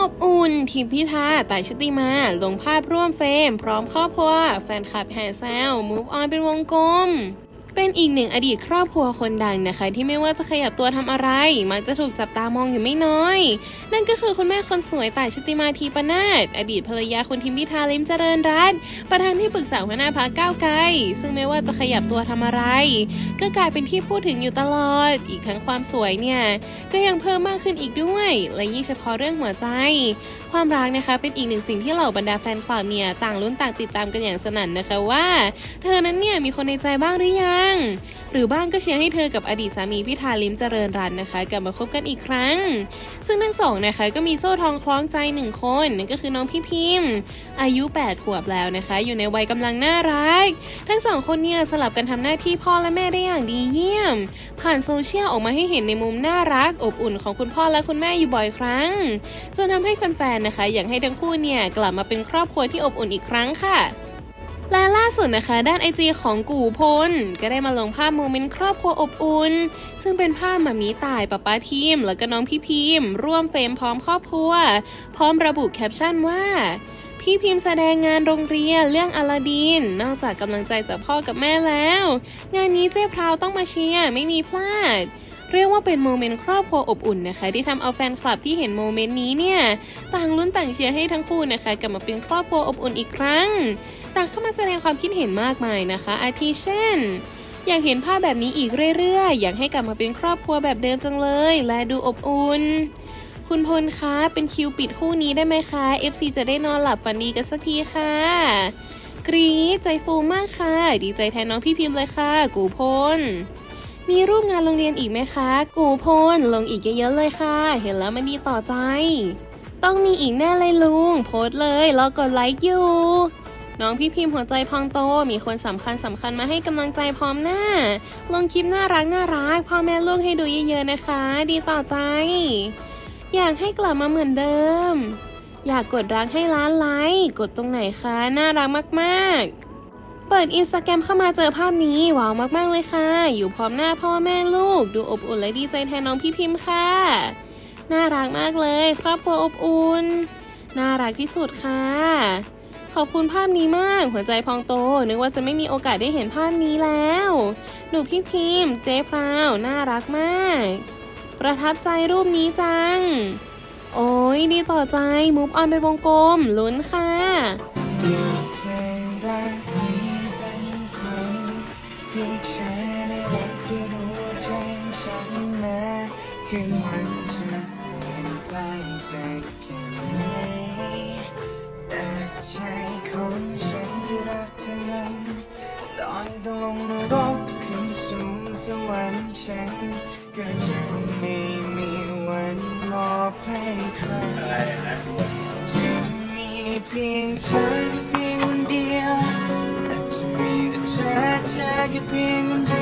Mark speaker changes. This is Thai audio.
Speaker 1: อบอุ่น ทีมพิธาต่ายชุติมา ลงภาพร่วมเฟรม พร้อมครอบครัว แฟนคลับแห่แซว มูฟออนเป็นวงกลม เป็นอีกหนึ่งอดีตครอบครัวคนดังนะคะ ที่ไม่ว่าจะขยับตัวทำอะไร มักจะถูกจับตามองอยู่ไม่น้อย นั่นก็คือคุณแม่คนสวยต่ายชุติมาทีปนาศอดีตภรรยาคุณทิมพิธาลิมเจริญรัตน์ประธานที่ปรึกษาหัวหน้าพรรคก้าวไกลซึ่งไม่ว่าจะขยับตัวทำอะไร ก็กลายเป็นที่พูดถึงอยู่ตลอด อีกทั้งความสวยเนี่ยก็ยังเพิ่มมากขึ้นอีกด้วย และยิ่งเฉพาะเรื่องหัวใจ ความรักนะคะเป็นอีกหนึ่งสิ่งที่เหล่าบรรดาแฟนคลับเนี่ยต่างลุ้นต่างติดตามกันอย่างสนั่นนะคะว่า เธอนั้นเนี่ยมีคนในใจบ้างหรือยังหรือบ้างก็เชียร์ให้เธอกับอดีตสามีพิธาลิมเจริญรัตน์นะคะกลับมาคบกันอีกครั้ง ซึ่งทั้งสองนะคะก็มีโซ่ทองคล้องใจหนึ่งคนนั่นก็คือน้องพี่พิมพ์อายุ 8 ขวบแล้วนะคะ อยู่ในวัยกำลังน่ารัก ทั้งสองคนเนี่ยสลับกันทำหน้าที่พ่อและแม่ได้อย่างดีเยี่ยม ผ่านโซเชียลออกมาให้เห็นในมุมน่ารัก อบอุ่นของคุณพ่อและคุณแม่อยู่บ่อยครั้ง จนทำให้แฟนๆนะคะ อยากให้ทั้งคู่เนี่ยกลับมาเป็นครอบครัวที่อบอุ่นอีกครั้งค่ะ และล่าสุดนะคะด้านไอจีของกู่พล ก็ได้มาลงภาพโมเมนต์ครอบครัวอบอุ่น ซึ่งเป็นภาพหมามีตายป๊าป้าทีม แล้วก็น้องพี่พิมร่วมเฟรมพร้อมครอบครัว พร้อมระบุแคปชั่นว่าพี่พิมพ์แสดงงานโรงเรียนเรื่องอลาดิน นอกจากกำลังใจจากพ่อกับแม่แล้ว งานนี้เจ๊พราวต้องมาเชียร์ไม่มีพลาด เรียกว่าเป็นโมเมนต์ครอบครัวอบอุ่นนะคะ ที่ทำเอาแฟนคลับที่เห็นโมเมนต์นี้เนี่ย ต่างลุ้นต่างเชียร์ให้ทั้งคู่นะคะ กลับมาเป็นครอบครัวอบอุ่นอีกครั้ง ต่างเข้ามาแสดงความคิดเห็นมากมายนะคะ อาทิเช่น อยากเห็นภาพแบบนี้อีกเรื่อยๆ อยากให้กลับมาเป็นครอบครัวแบบเดิมจังเลย และดูอบอุ่น คุณพลคะเป็นคิวปิดคู่นี้ได้ไหมคะ FC จะได้นอนหลับฝันดีกันสักทีค่ะ กรี๊ดใจฟูมากค่ะ ดีใจแทนน้องพี่พิมพ์เลยค่ะ กูพลมีรูปงานโรงเรียนอีกไหมคะ กูพลลงอีกเยอะๆเลยค่ะ เห็นแล้วมันดีต่อใจ ต้องมีอีกแน่เลยลุง โพสเลยรอกดไลค์อยู่ น้องพี่พิมพ์หัวใจพองโต มีคนสำคัญสำคัญมาให้กำลังใจพร้อมหน้า ลงคลิปน่ารักน่ารักพ่อแม่ลูกให้ดูเยอะๆนะคะ ดีต่อใจ อยากให้กลับมาเหมือนเดิม อยากกดรักให้ล้านไลค์กดตรงไหนคะ น่ารักมากๆเปิดอินสตาแกรมเข้ามาเจอภาพนี้ว้าวมาก ๆ เลยค่ะ อยู่พร้อมหน้าพ่อแม่ลูก ดูอบอุ่นและดีใจแทนน้องพี่พิมพ์ค่ะ น่ารักมากเลย ครอบครัวอบอุ่น น่ารักที่สุดค่ะ ขอบคุณภาพนี้มาก หัวใจพองโต นึกว่าจะไม่มีโอกาสได้เห็นภาพนี้แล้ว หนูพี่พิมพ์เจ๊พราวน่ารักมาก ประทับใจรูปนี้จัง โอ้ยดีต่อใจมุฟออนเป็นวงกลมลุ้นค่ะ
Speaker 2: คนเพียงแค่ได้รักด้วยหัวใจฉันแม้คืนวันจะเปลี่ยนไปสักแค่ ก็คือสูงสวรรค์ฉันก็จะไม่มีวันมอบให้ใครจะมีเพียงเธอเพียงคนเดียวแต่จะมีแต่เธอเธอแค่เพียงคนเดียว